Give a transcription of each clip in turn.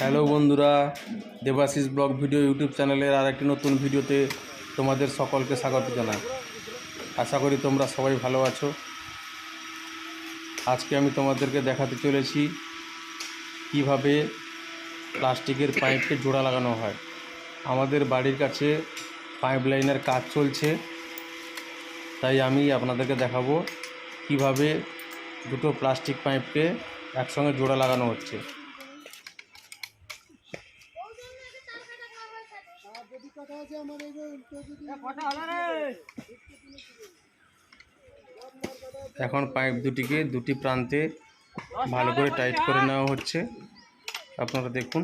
Hello বন্ধুরা, Debashis blog video YouTube চ্যানেলের আর একটি নতুন ভিডিওতে তোমাদের সকলকে স্বাগত জানাই। আশা করি তোমরা সবাই ভালো আছো। আজকে আমি তোমাদেরকে দেখাতে চলেছি কীভাবে প্লাস্টিকের পাইপকে জোড়া লাগানো হয়। আমাদের বাড়ির কাছে পাইপ লাইনের কাজ চলছে, তাই আমি আপনাদেরকে দেখাবো কীভাবে দুটো প্লাস্টিক পাইপকে একসঙ্গে জোড়া লাগানো হচ্ছে। এখন পাইপ দুটিকে দুটি প্রান্তে ভালো করে টাইট করে নেওয়া হচ্ছে। আপনারা দেখুন।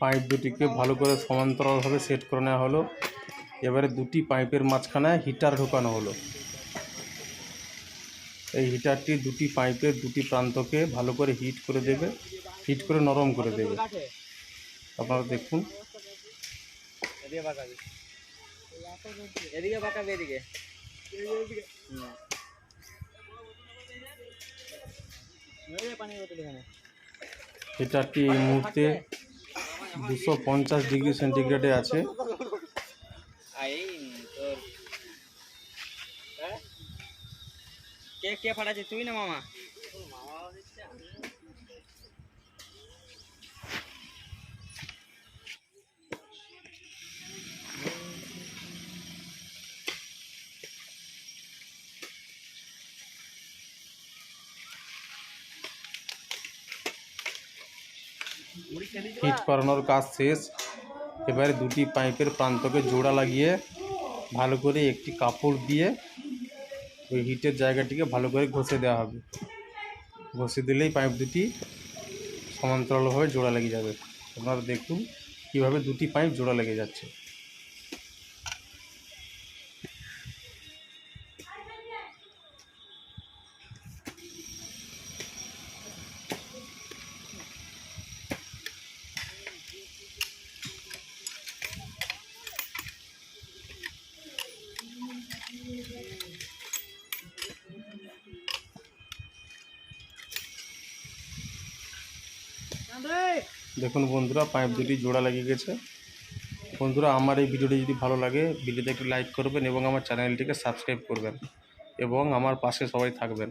পাইপ দুটিকে ভালো করে সমান্তরালভাবে সেট করে নেওয়া হলো। এবারে দুটি পাইপের মাঝখানে হিটার ঢোকানো হলো। এই হিটারটি দুটি পাইপের দুটি প্রান্তকে ভালো করে হিট করে দেবে, হিট করে নরম করে দেবে। আপনারা দেখুন। এদিকে হিটারটি এই মুহূর্তে দুশো পঞ্চাশ ডিগ্রি সেন্টিগ্রেডে আছে? কে কে ফাটাচ্ছে তুই না মামা হিট করানোর কাজ শেষ। এবারে দুটি পাইপের প্রান্তকে জোড়া লাগিয়ে ভালো করে একটি কাপড় দিয়ে ওই হিটের জায়গাটিকে ভালো করে ঘষে দেওয়া হবে। ঘষে দিলেই পাইপ দুটি সমান্তরালভাবে জোড়া লেগে যাবে। আপনারা দেখুন কীভাবে দুটি পাইপ জোড়া লেগে যাচ্ছে। দেখুন বন্ধুরা, পাইপ দুটি জোড়া লেগে গেছে। বন্ধুরা, আমার এই ভিডিওটি যদি ভালো লাগে, ভিডিওতে একটি লাইক করবেন এবং আমার চ্যানেলটিকে সাবস্ক্রাইব করবেন এবং আমার পাশে সবাই থাকবেন।